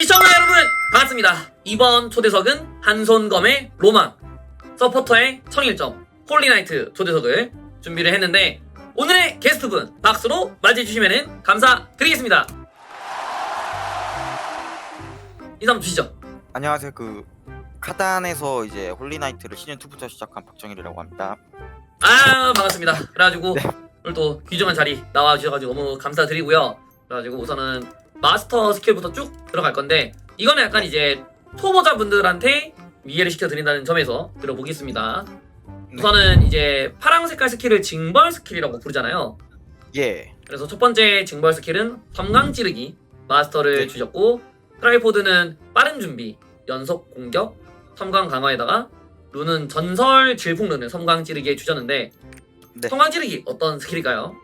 시청자 여러분 반갑습니다. 이번 초대석은 한손검의 로망, 서포터의 청일점, 홀리나이트 초대석을 준비를 했는데 오늘의 게스트분 박수로 맞이해주시면 감사드리겠습니다. 인사 한번 주시죠. 안녕하세요. 그 카단에서 이제 홀리나이트를 시즌 2부터 시작한 박정일이라고 합니다. 아 반갑습니다. 그래가지고 네. 오늘 또 귀중한 자리 나와주셔가지고 너무 감사드리고요. 그래가지고 우선은 마스터 스킬부터 쭉 들어갈 건데 이거는 약간 이제 초보자분들한테 이해를 시켜드린다는 점에서 들어보겠습니다. 네. 우선은 이제 파랑 색깔 스킬을 징벌 스킬이라고 부르잖아요. 예. 그래서 첫 번째 징벌 스킬은 섬광 찌르기 마스터를 네. 주셨고 트라이포드는 빠른 준비, 연속 공격, 섬광 강화에다가 룬은 전설 질풍 룬을 섬광 찌르기에 주셨는데 네. 섬광 찌르기 어떤 스킬일까요?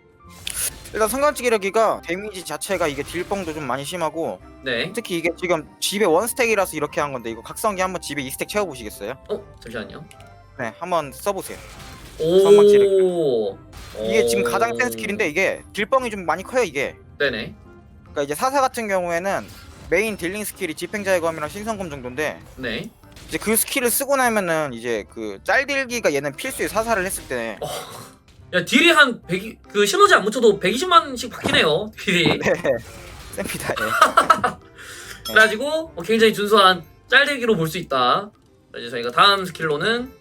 일단 성관찌개력이가 데미지 자체가 이게 딜뻥도 좀 많이 심하고 네. 특히 이게 지금 집에 원스택이라서 이렇게 한 건데 이거 각성기 한번 집에 2스택 채워보시겠어요? 어 잠시만요. 네, 한번 써보세요. 오. 이게 오. 지금 가장 센 스킬인데 이게 딜뻥이 좀 많이 커요 이게. 네네. 그러니까 이제 사사 같은 경우에는 메인 딜링 스킬이 집행자의 검이랑 신성검 정도인데 네. 이제 그 스킬을 쓰고 나면은 이제 그 짤딜기가 얘는 필수에 사사를 했을 때 야 딜이 한 100, 그 신호지 안 묻혀도 120만씩 바뀌네요. 딜이. 네, 셉니다. 예. 그래가지고 뭐 굉장히 준수한 짤대기로 볼 수 있다. 자, 이제 저희가 다음 스킬로는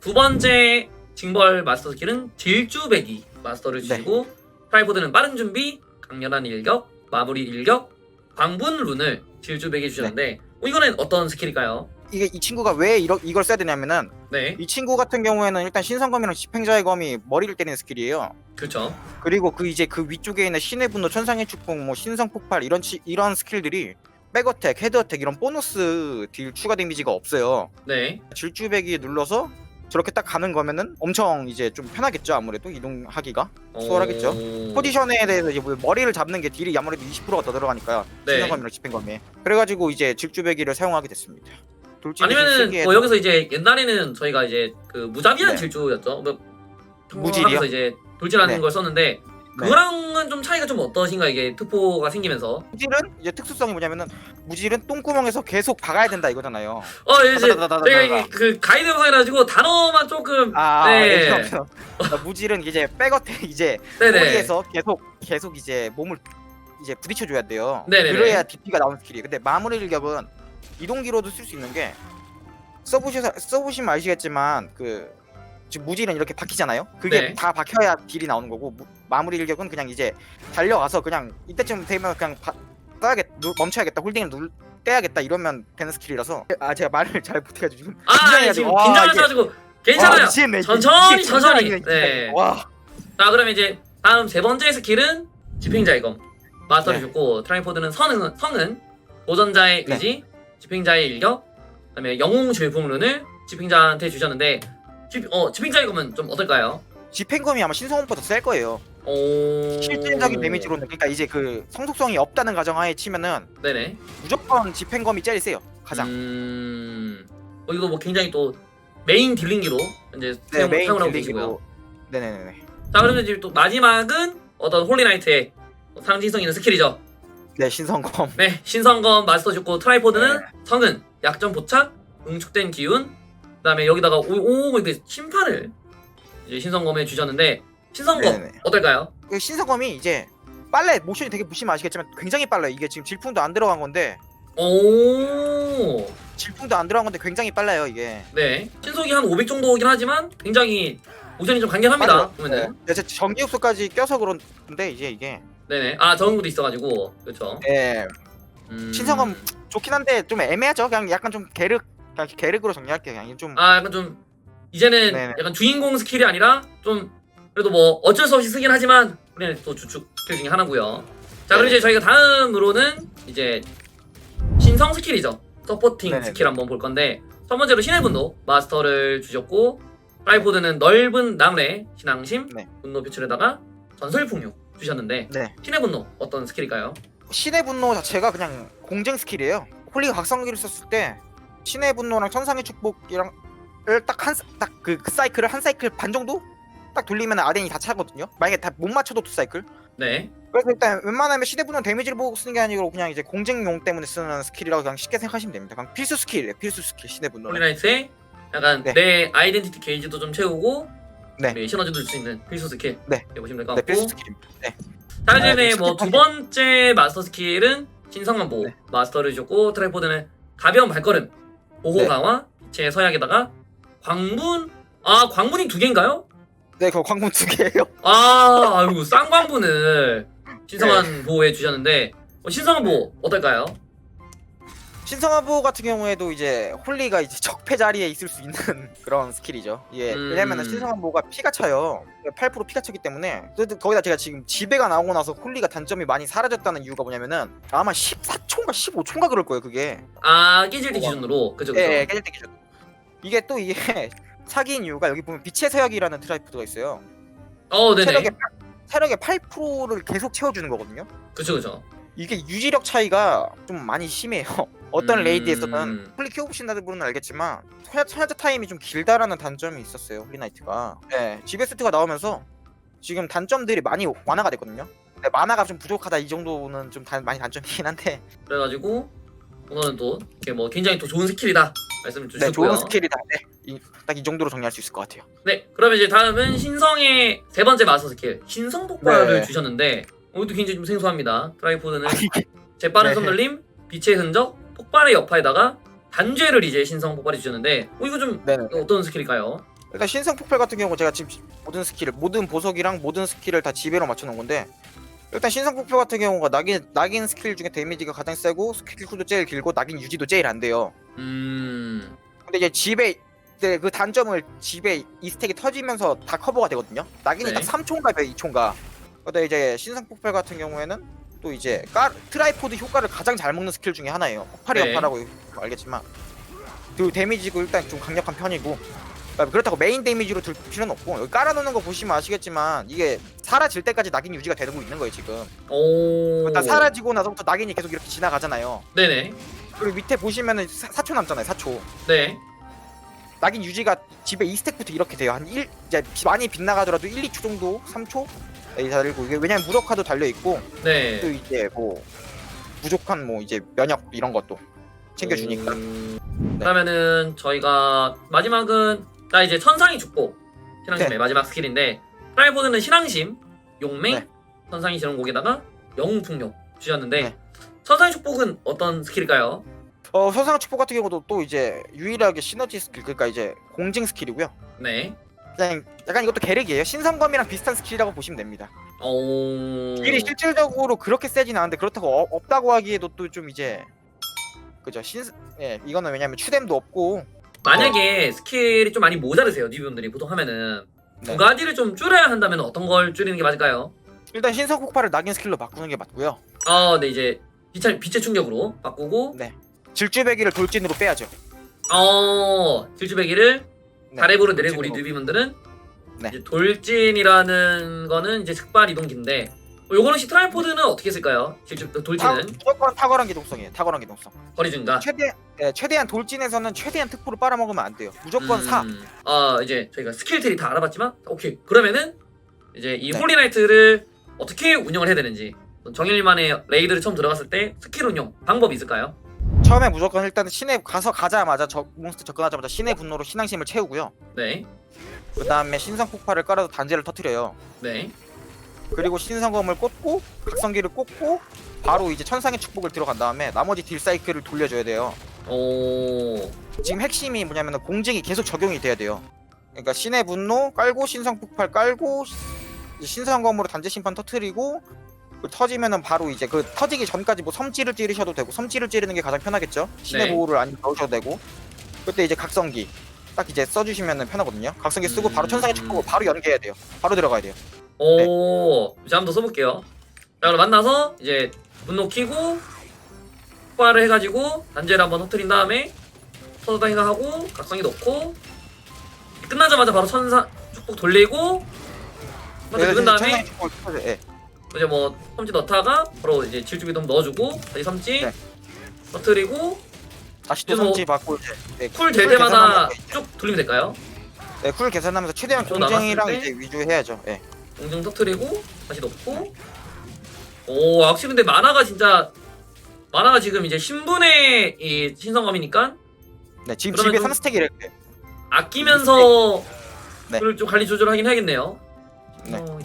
두 번째 징벌 마스터 스킬은 딜주배기 마스터를 네. 주시고 프라이보드는 빠른 준비, 강렬한 일격, 마무리 일격, 광분 룬을 딜주배기 주셨는데 어, 이거는 어떤 스킬일까요? 이게 이 친구가 왜 이러, 이걸 써야 되냐면은 네, 이 친구 같은 경우에는 일단 신성검이랑 집행자의 검이 머리를 때리는 스킬이에요. 그렇죠. 그리고 그 이제 그 위쪽에 있는 신의 분노, 천상의 축복, 뭐 신성 폭발 이런 치, 이런 스킬들이 백어택, 헤드어택 이런 보너스 딜 추가 데미지가 없어요. 네, 질주배기 눌러서 저렇게 딱 가는 거면은 엄청 이제 좀 편하겠죠 아무래도 이동하기가 수월하겠죠. 오... 포지션에 대해서 이제 뭐 머리를 잡는 게 딜이 아무래도 20%가 더 들어가니까요. 네. 신성검이랑 집행검이 그래가지고 이제 질주배기를 사용하게 됐습니다. 돌진이 아니면은 뭐 여기서 이제 옛날에는 저희가 이제 그 무자비한 네. 질주였죠. 뭐 무질이요? 하면서 이제 돌진하는 네. 걸 썼는데 그거랑은 좀 차이가 좀 어떠신가 이게 특포가 생기면서 무질은 이제 특수성이 뭐냐면은 무질은 똥구멍에서 계속 박아야 된다 이거잖아요. 어 이제 다다다다다다다. 저희가 이게 그 가이드 영상이라 가지고 단어만 조금 아, 네. 네. 무질은 이제 백어택 이제 네네 꼬리에서 계속 계속 이제 몸을 이제 부딪혀 줘야 돼요. 네네네. 그래야 DP가 나오는 스킬이. 근데 마무리 일격은 이동기로도 쓸 수 있는 게 써보시 써보시면 아시겠지만 그 지금 무질은 이렇게 박히잖아요. 그게 네. 다 박혀야 딜이 나오는 거고 무- 마무리 일격은 그냥 이제 달려가서 그냥 이때쯤 되면 그냥 바, 떠야겠 누- 멈춰야겠다 홀딩을 눌 떼야겠다 이러면 되는 스킬이라서 아 제가 말을 잘 못해가지고 지금 아 아니, 긴장해가지고. 지금 와, 긴장하셔가지고 와, 괜찮아요 미치겠네. 이게- 천천히, 이게 천천히. 네. 진짜. 와 자 그러면 이제 다음 세 번째 스킬은 집행자의 검 마스터를 네. 줬고 트라이포드는 선은 성은 도전자의 네. 의지 집행자의 일격 그다음에 영웅 질풍룬을 집행자한테 주셨는데 집, 어, 집행자의 검은 좀 어떨까요? 집행검이 아마 신성원보다 셀 거예요. 오... 실질적인 데미지로는 그러니까 이제 그 성속성이 없다는 가정하에 치면은 네네 무조건 집행검이 제일 세요. 가장. 음... 어, 이거 뭐 굉장히 또 메인 딜링기로 이제 네 사용, 메인 사용을 하고 계시고요. 네네네. 자 그러면 이제 또 마지막은 어떤 홀리나이트의 상징성 있는 스킬이죠. 네 신성검. 네 신성검 마스터 줬고 트라이포드는 네. 성은 약점 포착 응축된 기운 그다음에 여기다가 오, 오 이렇게 심판을 이제 신성검에 주셨는데 신성검 네네. 어떨까요? 그 신성검이 이제 빨래 모션이 되게 보시면 아시겠지만 굉장히 빨라요. 이게 지금 질풍도 안 들어간 건데 오 질풍도 안 들어간 건데 굉장히 빨라요 이게. 네 신속이 한 500 정도긴 하지만 굉장히 오전이 좀 간결합니다. 맞아요. 보면은 네. 제 전기 흡수까지 껴서 그런데 이제 이게 네네 아 저응구도 있어가지고 그렇죠. 예 음... 신성검 좋긴 한데 좀 애매하죠. 그냥 약간 좀 계륵 그냥 계륵으로 정리할게요. 그냥 좀 아 약간 좀 이제는 네네. 약간 주인공 스킬이 아니라 좀 그래도 뭐 어쩔 수 없이 쓰긴 하지만 우리는 또 주축 스킬 중에 하나고요. 자 그리고 네네. 이제 저희가 다음으로는 이제 신성 스킬이죠. 서포팅 네네네. 스킬 한번 볼 건데 첫 번째로 신의 분노 마스터를 주셨고 프라이보드는 넓은 나물의 신앙심 네. 분노 표출에다가 전설 풍요 주셨는데 네. 신의 분노 어떤 스킬일까요? 신의 분노 자체가 그냥 공쟁 스킬이에요. 홀리가 각성기를 썼을 때 신의 분노랑 천상의 축복이랑 딱한딱그 그 사이클을 한 사이클 반 정도 딱 돌리면 아덴이 다 차거든요. 만약에 다 못 맞춰도 두 사이클. 네. 그래서 일단 웬만하면 시대분은 데미지를 보고 쓰는 게 아니고 그냥 이제 공쟁용 때문에 쓰는 스킬이라고 그냥 쉽게 생각하시면 됩니다. 그냥 필수 스킬이에요. 필수 스킬 시대분은. 홀리나이트에 약간 네. 내 아이덴티티 게이지도 좀 채우고 네. 우리 시너지 줄수 있는 필수 스킬 네. 보시면 될 것 네, 같고 필수 스킬입니다. 네. 다음에 아, 네, 뭐두 스킵하게. 번째 마스터 스킬은 신성한보 네. 마스터를 주셨고 트라이포드는 가벼운 발걸음 보호 네. 강화 빛의 서약에다가 광문 아 광문이 두 개인가요? 네, 그 광문 두 개예요. 아 아이고 쌍 광분을 신성한 네. 보호해 주셨는데 어, 신성한 보호 어떨까요? 신성화보 같은 경우에도 이제 홀리가 이제 적폐 자리에 있을 수 있는 그런 스킬이죠. 예. 음. 왜냐면은 신성화보가 피가 차요. 8% 피가 차기 때문에 또 거기다 제가 지금 지배가 나오고 나서 홀리가 단점이 많이 사라졌다는 이유가 뭐냐면은 아마 14초인가 15초인가 그럴 거예요, 그게. 아 깨질 때. 기준으로 그죠 그죠 예, 예, 깨질 때 기준. 이게 또 이게 사기인 이유가 여기 보면 빛의 서약이라는 트라이프가 있어요. 어 네네 체력의 팔- 체력의 8%를 계속 채워주는 거거든요. 그죠 그죠 이게 유지력 차이가 좀 많이 심해요. 어떤 음. 레이드에서는 홀리 키워보신다는 분은 알겠지만 소녀 타임이 좀 길다라는 단점이 있었어요. 홀리나이트가. 네, 지베스트가 나오면서 지금 단점들이 많이 완화가 됐거든요. 근데 마나가 좀 부족하다 이 정도는 좀 단- 많이 단점이긴 한데 그래가지고 오늘은 또 이렇게 뭐 굉장히 또 좋은 스킬이다 말씀을 네, 주셨고요. 좋은 스킬이다. 네, 딱 이 정도로 정리할 수 있을 것 같아요. 네, 그러면 이제 다음은 신성의 세 번째 마스터 스킬 신성 폭발을 네. 주셨는데 이것도 굉장히 좀 생소합니다. 트라이포드는 아, 이게 재빠른 네. 손놀림, 빛의 흔적, 폭발의 여파에다가 단죄를 이제 신성 폭발해 주셨는데 어, 이거 좀 네네. 이거 어떤 스킬일까요? 일단 신성 폭발 같은 경우 제가 지금 모든 스킬을 모든 보석이랑 모든 스킬을 다 지배로 맞춰놓은 건데 일단 신성 폭발 같은 경우가 낙인 낙인 스킬 중에 데미지가 가장 세고 스킬 쿨도 제일 길고 낙인 유지도 제일 안 돼요. 음, 근데 이제 집에 이제 그 단점을 집에 이 스택이 터지면서 다 커버가 되거든요. 낙인이 네. 딱 3초인가 2초인가. 근데 이제 신성 폭발 같은 경우에는 또 이제 까, 트라이포드 효과를 가장 잘 먹는 스킬 중에 하나예요. 폭발의 네. 여파라고 알겠지만 그 데미지고 일단 좀 강력한 편이고 그러니까 그렇다고 메인 데미지로 들 필요는 없고 여기 깔아놓는 거 보시면 아시겠지만 이게 사라질 때까지 낙인 유지가 되고 있는 거예요 지금. 오, 일단 사라지고 나서부터 낙인이 계속 이렇게 지나가잖아요. 네네, 그리고 밑에 보시면은 4, 초 남잖아요. 4초. 네, 낙인 유지가 집에 2스택부터 이렇게 돼요. 한 1, 이제 많이 빗나가더라도 1, 2초 정도, 3초? 이 달리고 이게 왜냐면 무력화도 달려 있고 또 네. 이제 뭐 부족한 뭐 이제 면역 이런 것도 챙겨주니까. 음, 네. 그러면은 저희가 마지막은 나 이제 천상의 축복 신앙심의 네. 마지막 스킬인데 트라이포드는 신앙심, 용맹, 네. 천상의 지렁곡에다가 영웅풍력 주셨는데 네. 천상의 축복은 어떤 스킬일까요? 어 서상 축복 같은 경우도 또 이제 유일하게 시너지 스킬 그러니까 이제 공징 스킬이고요. 네. 그냥 약간 이것도 계륵이에요. 신성검이랑 비슷한 스킬이라고 보시면 됩니다. 오. 스킬이 실질적으로 그렇게 세진 않은데 그렇다고 어- 없다고 하기에도 또 좀 이제 그죠 신 예, 이거는 왜냐면 추뎀도 없고 만약에 스킬이 좀 많이 모자르세요 뉴비분들이 보통 하면은 네. 두 가지를 좀 줄여야 한다면 어떤 걸 줄이는 게 맞을까요? 일단 신성 폭발을 낙인 스킬로 바꾸는 게 맞고요. 아, 네 이제 빛의, 빛의 충격으로 바꾸고 네. 질주배기를 돌진으로 빼야죠. 어 질주배기를 네, 다랩으로 내리고 우리 돌진으로. 뉴비분들은 네. 이제 돌진이라는 거는 이제 즉발 이동기인데 어, 요거는 혹시 트라이포드는 어떻게 쓸까요? 타, 돌진은 무조건 탁월한 기동성이에요. 탁월한 기동성. 거리 증가. 최대 예, 최대한 돌진에서는 최대한 특포를 빨아먹으면 안 돼요. 무조건 사. 아 이제 저희가 스킬 트리 다 알아봤지만 오케이 그러면은 이제 이 네. 홀리나이트를 어떻게 운영을 해야 되는지 정일만의 레이드를 처음 들어갔을 때 스킬 운영 방법이 있을까요? 처음에 무조건 일단 신의 가서 가자마자 저 몬스터 접근하자마자 신의 분노로 신앙심을 채우고요. 네, 그 다음에 신성 폭발을 깔아서 단제를 터트려요. 네, 그리고 신성검을 꽂고 각성기를 꽂고 바로 이제 천상의 축복을 들어간 다음에 나머지 딜 사이클을 돌려줘야 돼요. 오, 지금 핵심이 뭐냐면 공증이 계속 적용이 돼야 돼요. 그러니까 신의 분노 깔고 신성 폭발 깔고 신성검으로 단제 심판 터트리고 그 터지면은 바로 이제 그 터지기 전까지 뭐 섬지를 찌르셔도 되고 섬지를 찌르는 게 가장 편하겠죠. 신의 네. 보호를 안 넣으셔도 되고 그때 이제 각성기 딱 이제 써주시면은 편하거든요. 각성기 쓰고 바로 음. 천상의 축복을 바로 연계해야 돼요. 바로 들어가야 돼요. 오, 이제 한번 더 써볼게요. 자, 그럼 만나서 이제 분노 키고 폭발을 해가지고 단제를 한번 터트린 다음에 터졌다 생각하고 각성기 넣고 끝나자마자 바로 천사 축복 돌리고 긁은 다음에 터져. 예. 이제 뭐 섬지 넣다가 바로 이제 질주기동 넣어주고 다시 섬지 네. 터트리고 다시 또 그래서 섬지 받고 이제 네, 쿨 될 때마다 쭉 돌리면 될까요? 네, 쿨 계산하면서 최대한 좀 공정이랑 남았을? 이제 위주해야죠. 예. 공중 터트리고 다시 넣고 오 확실히 근데 만화가 진짜 만화가 지금 이제 신분의 이 신성검이니까 네 지금 그러면 집에 좀- 3스택이래 네. 아끼면서 네. 그걸 좀 관리 조절하긴 해야겠네요. 네. 어,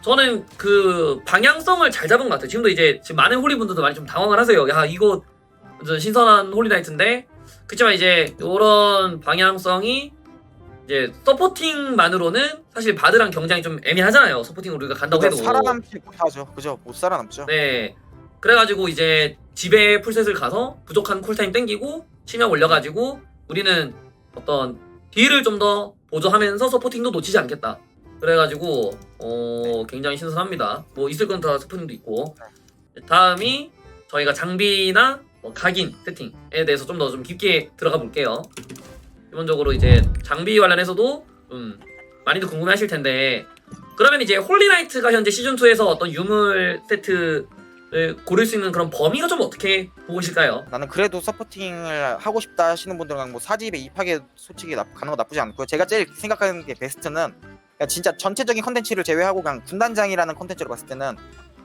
저는 그 방향성을 잘 잡은 것 같아요. 지금도 이제 지금 많은 홀리 분들도 많이 좀 당황을 하세요. 야 이거 신선한 홀리나이트인데 그렇지만 이제 이런 방향성이 이제 서포팅만으로는 사실 바드랑 경쟁이 좀 애매하잖아요. 서포팅으로 우리가 간다고 해도 살아남지 못하죠 그죠 못 살아남죠 네. 그래가지고 이제 집에 풀셋을 가서 부족한 쿨타임 땡기고 치명 올려가지고 우리는 어떤 딜을 좀 더 보조하면서 서포팅도 놓치지 않겠다. 그래가지고 어 굉장히 신선합니다. 뭐 있을 건다 서포팅도 있고 다음이 저희가 장비나 뭐 각인 세팅에 대해서 좀 더 좀 깊게 들어가 볼게요. 기본적으로 이제 장비 관련해서도 음 많이들 궁금해하실 텐데 그러면 이제 홀리나이트가 현재 시즌 2에서 어떤 유물 세트를 고를 수 있는 그런 범위가 좀 어떻게 보고 계실까요? 나는 그래도 서포팅을 하고 싶다 하시는 분들은 뭐 사집에 입하게 솔직히 나, 가는 거 나쁘지 않고요. 제가 제일 생각하는 게 베스트는 그냥 진짜 전체적인 컨텐츠를 제외하고 그냥 군단장이라는 컨텐츠로 봤을 때는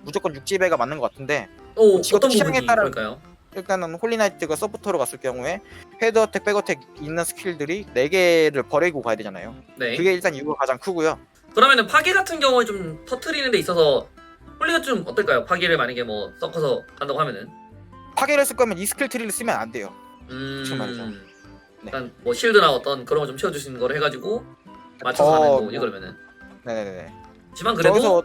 무조건 육지배가 맞는 것 같은데 오 이것도 어떤 취향에 따라- 그럴까요? 일단은 홀리나이트가 서포터로 갔을 경우에 헤드어택, 백어택 있는 스킬들이 4개를 버리고 가야 되잖아요. 네. 그게 일단 이유가 가장 크고요. 그러면은 파괴 같은 경우에 좀 터트리는 데 있어서 홀리가 좀 어떨까요? 파괴를 만약에 뭐 섞어서 간다고 하면은 파괴를 쓸 거면 이 스킬 트리를 쓰면 안 돼요. 음 그쵸, 말이죠. 네. 일단 뭐 실드나 어떤 그런 거좀 있는 거를 해가지고 맞춰서 더 하는 거 뭐- 이거면은 네네네. 하지만 그래도 거기서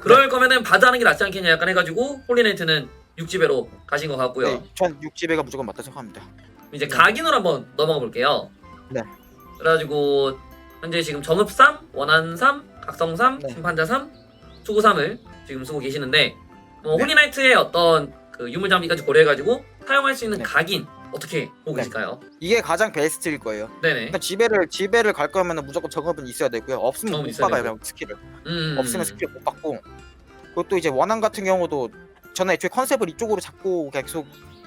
그럴 거면은 바드 하는 게 낫지 않겠냐 약간 해가지고 홀리나이트는 육지배로 가신 것 같고요. 네, 전 육지배가 무조건 맞다 생각합니다. 이제 네. 각인으로 한번 넘어가 볼게요. 네. 그래가지고 현재 지금 정읍 3, 원한 3, 각성 3, 네. 심판자 3, 수구 3을 지금 쓰고 계시는데 뭐 네. 홀리나이트의 어떤 그 유물 장비까지 고려해가지고 사용할 수 있는 네. 각인 어떻게 보고 네. 계실까요? 이게 가장 베스트일 거예요. 네네. 그러니까 지배를 지배를 갈 거면 무조건 정업은 있어야 되고요. 없으면 정업은 못 있어야 박아요 되고. 그냥 스킬을. 음. 없으면 스킬 못 받고. 그것도 이제 원한 같은 경우도 저는 애초에 컨셉을 이쪽으로 잡고 계속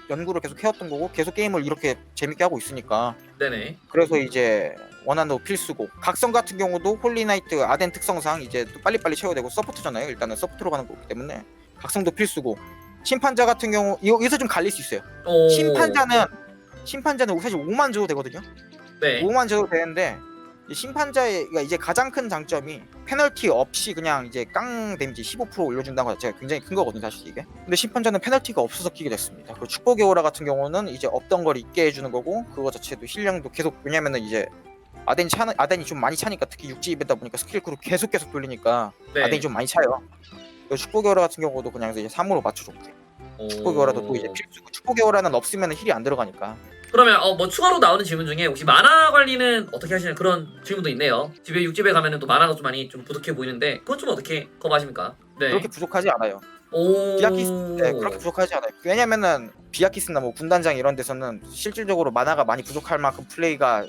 연구를 계속 해왔던 거고 계속 게임을 이렇게 재밌게 하고 있으니까 네네. 그래서 이제 원한도 필수고 각성 같은 경우도 홀리나이트 아덴 특성상 이제 또 빨리빨리 채워야 되고 서포트잖아요 일단은 서포트로 가는 거기 때문에 각성도 필수고 심판자 같은 경우 이거- 여기서 좀 갈릴 수 있어요 오. 심판자는 심판자는 사실 5만 줘도 되거든요 네. 5만 줘도 되는데 이 심판자의 그러니까 이제 가장 큰 장점이 페널티 없이 그냥 이제 깡 데미지 15% 올려준다는 것 자체가 굉장히 큰 거거든요 사실 이게 근데 심판자는 페널티가 없어서 끼게 됐습니다 그리고 축복의 오라 같은 경우는 이제 없던 걸 있게 해주는 거고 그거 자체도 힐량도 계속 왜냐면은 이제 아덴이 차 아덴이 좀 많이 차니까 특히 육지입이다 보니까 스킬크로 계속 계속 돌리니까 네. 아덴이 좀 많이 차요 축복의 오라 같은 경우도 그냥 이제 3으로 맞춰줬고 오. 축복의 오라도 또 이제 필수고 축복의 오라는 없으면 힐이 안 들어가니까 그러면 어, 뭐 추가로 나오는 질문 중에 혹시 만화 관리는 어떻게 하시냐 그런 질문도 있네요. 집에 육집에 가면은 또 만화가 좀 많이 좀 부족해 보이는데 그건 좀 어떻게 커버하십니까? 네. 그렇게 부족하지 않아요 오. 비아키스 네, 그렇게 부족하지 않아요. 왜냐면은 비아키스나 뭐 군단장 이런 데서는 실질적으로 만화가 많이 부족할 만큼 플레이가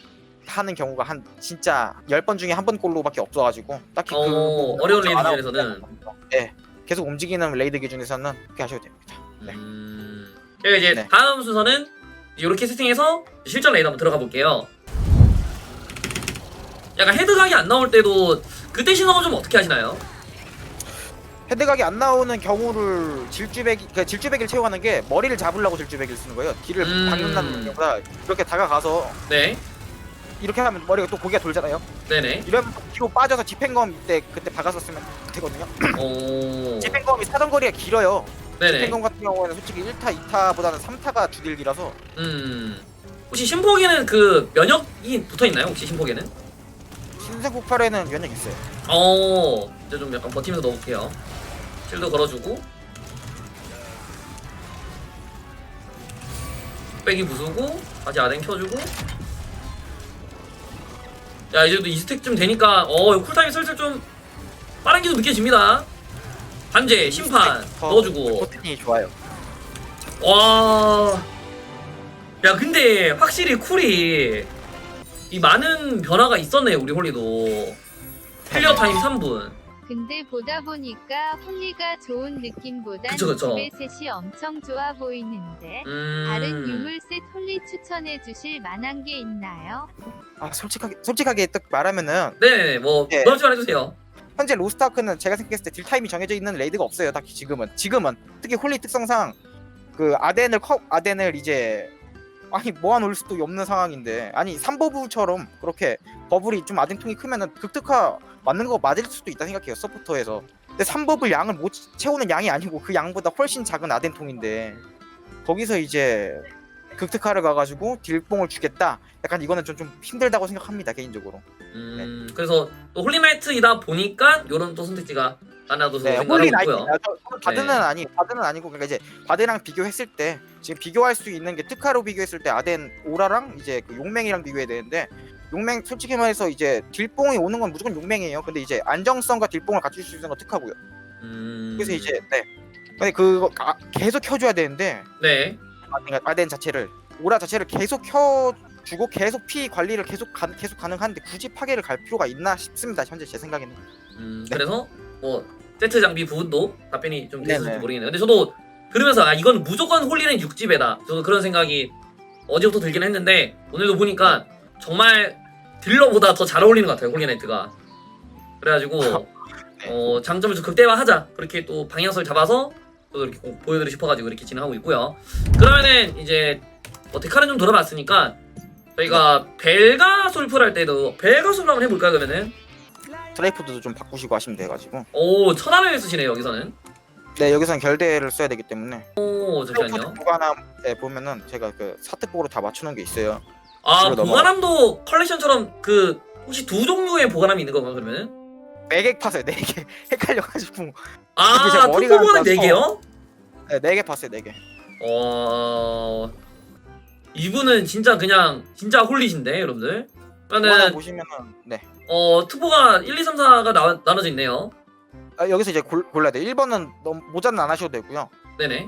하는 경우가 한 진짜 10번 중에 한 번꼴로밖에 없어가지고 딱히 어, 그 어려운 레이드 안 하고 기준에서는 네 계속 움직이는 레이드 기준에서는 그렇게 하셔도 됩니다. 네. 음. 그리고 이제 네. 다음 순서는 이렇게 세팅해서 실전 레이드 한번 들어가 볼게요. 약간 헤드각이 안 나올 때도 그때 신호가 좀 어떻게 하시나요? 헤드각이 안 나오는 경우를 질주백 그러니까 질주백을 채워가는 게 머리를 잡으려고 질주백을 쓰는 거예요. 뒤를 음. 박는다는 경우보다 이렇게 다가가서 네. 이렇게 하면 머리가 또 고개가 돌잖아요. 네네. 이러면 뒤로 빠져서 집행검 때 그때 박았었으면 되거든요. 오. 집행검이 사정거리가 길어요. 네네. 집행검 같은 경우에는 솔직히 1타, 2타보다는 3타가 주딜기라서 음. 혹시 신폭에는 그 면역이 붙어 있나요? 혹시 신폭에는? 신생 폭발에는 면역 있어요. 어. 이제 좀 약간 버티면서 넣어볼게요. 실드 걸어주고. 빼기 부수고 다시 아덴 켜주고. 야 이제도 이 스택 좀 되니까 어 쿨타임이 슬슬 좀 빠른 기도 느껴집니다. 반제 심판 넣어주고. 포텐이 좋아요. 와. 야, 근데 확실히 쿨이 이 많은 변화가 있었네요, 우리 홀리도. 클리어 타임 3분. 근데 보다 보니까 홀리가 좋은 느낌보단 그쵸, 그쵸. 집의 셋이 엄청 좋아 보이는데 음. 다른 유물셋 홀리 추천해 주실 만한 게 있나요? 아 솔직하게 솔직하게 딱 말하면은 네네네, 뭐, 네. 넓지 말해주세요. 현재 로스트아크는 제가 생각했을 때 딜 타임이 정해져 있는 레이드가 없어요. 딱히 지금은 지금은 특히 홀리 특성상 그 아덴을 커 아덴을 이제 아니 모아놓을 수도 없는 상황인데 아니 삼버블처럼 그렇게 버블이 좀 아덴통이 크면은 극특화 맞는 거 맞을 수도 있다 생각해요 서포터에서 근데 삼버블 양을 못 채우는 양이 아니고 그 양보다 훨씬 작은 아덴통인데 거기서 이제 극특화를 가가지고 딜뽕을 주겠다 약간 이거는 좀, 좀 힘들다고 생각합니다 개인적으로 음, 그래서 또 홀리나이트이다 보니까 요런 또 선택지가 하나도 네, 생각을 홀리 하고 나이트. 있고요. 아, 바드는 네. 아니, 바드는 아니고 그러니까 이제 바드랑 비교했을 때 지금 비교할 수 있는 게 특화로 비교했을 때 아덴 오라랑 이제 그 용맹이랑 비교해야 되는데 용맹 솔직히 말해서 이제 딜뽕이 오는 건 무조건 용맹이에요. 근데 이제 안정성과 딜뽕을 갖출 수 있는 건 특화고요. 음, 그래서 이제 네. 근데 그거 아, 계속 켜줘야 되는데 네. 아, 그러니까 아덴 자체를 오라 자체를 계속 켜주고 계속 피 관리를 계속 가, 계속 가능한데 굳이 파괴를 갈 필요가 있나 싶습니다. 현재 제 생각에는. 음, 네. 그래서 뭐 세트 장비 부분도 답변이 좀 됐을지 네네. 모르겠네요. 근데 저도 들으면서 아 이건 무조건 홀리는 육집에다. 저도 그런 생각이 어제부터 들긴 했는데 오늘도 보니까 정말 딜러보다 더 잘 어울리는 것 같아요 홀리나이트가. 그래가지고 네. 어, 장점을 좀 극대화하자 그렇게 또 방향성을 잡아서 또 이렇게 꼭 보여드리고 싶어가지고 이렇게 진행하고 있고요. 그러면은 이제 뭐 데카는 좀 돌아봤으니까 저희가 벨가 솔플 할 때도 벨가 솔플 한번 해볼까요 그러면은? 트라이포드도 좀 바꾸시고 하시면 돼가지고. 오 천하를 쓰시네요 여기서는. 네 여기선 결대를 써야 되기 때문에. 오 잠시만요. 보관함에 보면은 제가 그 사특보로 다 맞추는 게 있어요. 아 뒤로 넘어가. 보관함도 컬렉션처럼 그 혹시 두 종류의 보관함이 있는 건가 그러면은? 네개 팠어요. 네 개. 헷갈려가지고. 아 제가 머리가 투포보는 네 개요? 네, 네개 팠어요. 네 개. 어 이분은 진짜 그냥 진짜 홀리신데 여러분들. 그러면은 보시면은 네. 어 투포가 1, 2, 3, 4가 나, 나눠져 있네요. 아, 여기서 이제 골, 골라야 돼. 1번은 너무 모자는 안 하셔도 되고요. 네네.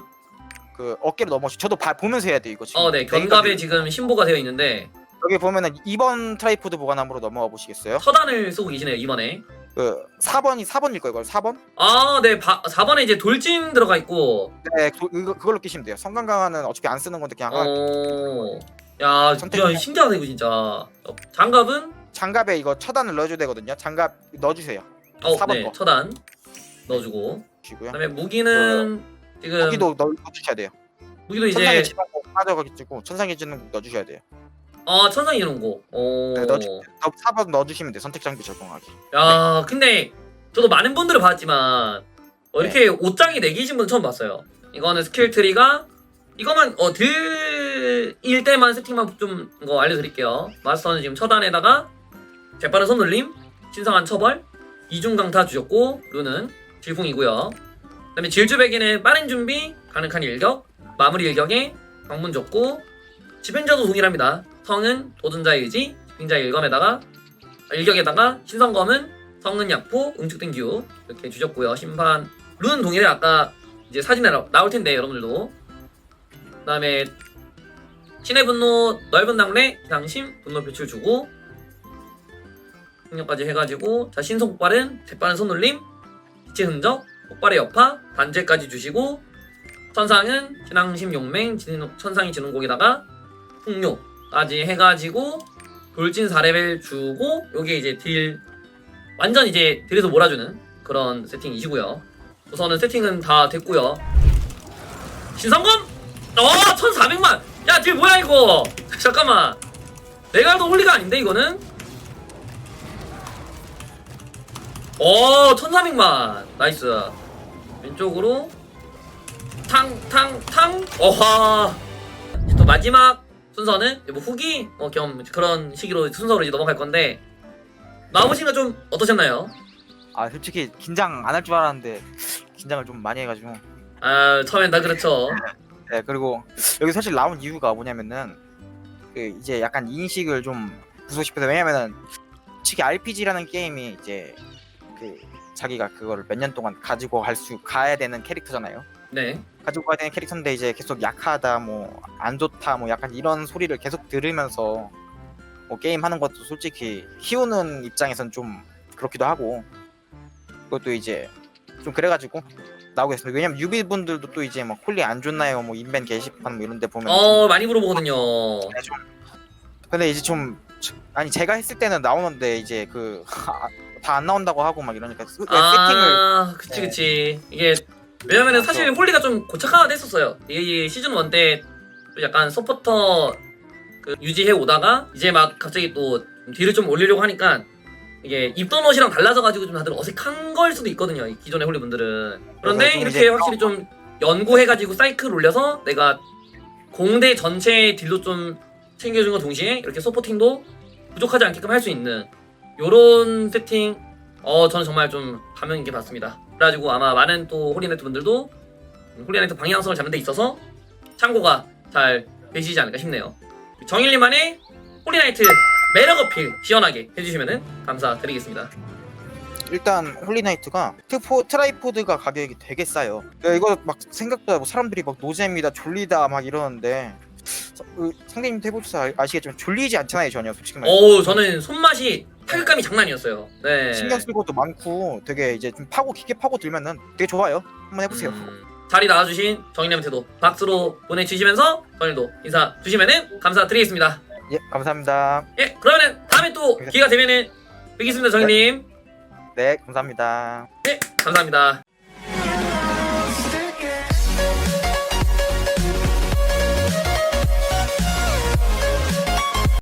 그 어깨로 넘어시. 저도 봐, 보면서 해야 돼 이거 지금. 어, 네. 견갑에 돼. 지금 신보가 되어 있는데 여기 보면은 2번 트라이포드 보관함으로 넘어가 보시겠어요? 서단을 쓰고 계시네요, 이번에. 그 4번이 4번일 거예요. 이걸 4번? 아, 네. 바, 4번에 이제 돌진 들어가 있고 네, 그, 이거 그걸로 끼시면 돼요. 성강 강화는 어차피 안 쓰는 건데 그냥 하- 어. 야, 선택- 진짜 신기하다 이거 진짜. 어, 장갑은 장갑에 이거 차단을 넣어줘야 되거든요. 장갑 넣어주세요. 어, 4번 네. 거 처단 넣어 주고. 주시고요. 그다음에 무기는 지금 여기도 넣, 넣어주셔야 돼요. 무기도 천상의 이제 지방곡 빠져가지고 천상의 지는 넣어주셔야 돼요. 어, 천상 이런 거. 어. 네, 넣어주, 4번 넣어주시면 돼요. 선택 장비 적용하기. 야, 근데 저도 많은 분들을 봤지만 어, 네. 이렇게 옷장이 4개이신 분 처음 봤어요. 이거는 스킬 트리가 이거만 어 들일 때만 세팅만 좀 이거 알려드릴게요. 마스터는 지금 처단에다가 재빠른 손놀림, 신성한 처벌, 이중 강타 주셨고 루는 질풍이고요. 그다음에 질주백에는 빠른 준비, 가능한 일격, 마무리 일격에 방문 줬고 집행자도 동일합니다. 성은 도전자의 의지, 집행자의 일검에다가 일격에다가 신성검은 성은 약포, 응축 땡규 이렇게 주셨고요. 심판 룬 동일해 아까 이제 사진에 나- 나올 텐데 여러분들도 그다음에 신의 분노 넓은 당래 당심 분노 표출 주고 능력까지 해가지고 자 신속 폭발은 재빠른 손놀림 빛의 흔적 폭발의 여파 반제까지 주시고 천상은 신앙심 용맹 진- 천상이 지능곡에다가 풍요까지 해가지고 돌진 4레벨 주고 요게 이제 딜 완전 이제 딜에서 몰아주는 그런 세팅이시고요 우선은 세팅은 다 됐고요 신성검! 어 1400만! 야 딜 뭐야 이거 잠깐만 내가 알던 홀리가 아닌데 이거는? 어 1400만. 나이스. 왼쪽으로. 탕탕탕. 어하. 이제 또 마지막 순서는 뭐 후기? 뭐 겸 그런 시기로 순서로 이제 넘어갈 건데. 나오신 거좀 어떠셨나요? 아 솔직히 긴장 안 할 줄 알았는데 긴장을 좀 많이 해가지고. 아 처음엔 다 그렇죠. 네 그리고 여기 사실 나온 이유가 뭐냐면은 그 이제 약간 인식을 좀 부수고 싶어서 왜냐면은 솔직히 RPG라는 게임이 이제 그 자기가 그거를 몇 년 동안 가지고 갈 수 가야 되는 캐릭터잖아요. 네 가지고 가야 되는 캐릭터인데 이제 계속 약하다 뭐 안 좋다 뭐 약간 이런 소리를 계속 들으면서 뭐 게임 하는 것도 솔직히 키우는 입장에선 좀 그렇기도 하고 그것도 이제 좀 그래가지고 나오겠습니다. 왜냐면 유비 분들도 또 이제 막 콜리 안 좋나요? 뭐 인벤 게시판 뭐 이런데 보면 어 많이 물어보거든요 네, 좀- 근데 이제 좀 아니 제가 했을 때는 나오는데 이제 그 아, 다 안 나온다고 하고 막 이러니까 스- 세팅을 아, 그치, 네. 그치. 이게, 왜냐면은. 사실 홀리가 좀 고착화가 됐었어요. 이 시즌 1때 약간 서포터 그 유지해 오다가 이제 막 갑자기 또 뒤를 좀 올리려고 하니까 이게 입던 옷이랑 달라져가지고 좀 다들 어색한 걸 수도 있거든요. 이 기존의 홀리 분들은. 그런데 좀 이렇게 이제 확실히 좀 연구해가지고 사이클 올려서 내가 공대 전체 딜도 좀 챙겨준 것 동시에 이렇게 서포팅도 부족하지 않게끔 할 수 있는 요런 세팅 어 저는 정말 좀 감명 있게 봤습니다. 그래가지고 아마 많은 또 홀리나이트 분들도 홀리나이트 방향성을 잡는 데 있어서 참고가 잘 되시지 않을까 싶네요. 정일님만의 홀리나이트 매력 어필 시원하게 해주시면 감사드리겠습니다. 일단 홀리나이트가 트포 트라이포드가 가격이 되게 싸요. 야, 이거 막 생각보다 뭐 사람들이 막 노잼이다 졸리다 막 이러는데 서- 그 상대님도 해보셔서 아- 아시겠지만 졸리지 않잖아요 전혀 솔직히 말해서 어우 저는 손맛이 타격감이 장난이었어요. 네. 신경 쓸 것도 많고 되게 이제 좀 파고 깊게 파고 들면은 되게 좋아요. 한번 해보세요. 음, 자리 나와주신 정인님한테도 박수로 보내주시면서 저희도 인사 주시면 감사드리겠습니다. 예 감사합니다. 예, 그러면은 다음에 또 기회가 되면은 뵙겠습니다, 정인님. 네 감사합니다. 네, 감사합니다.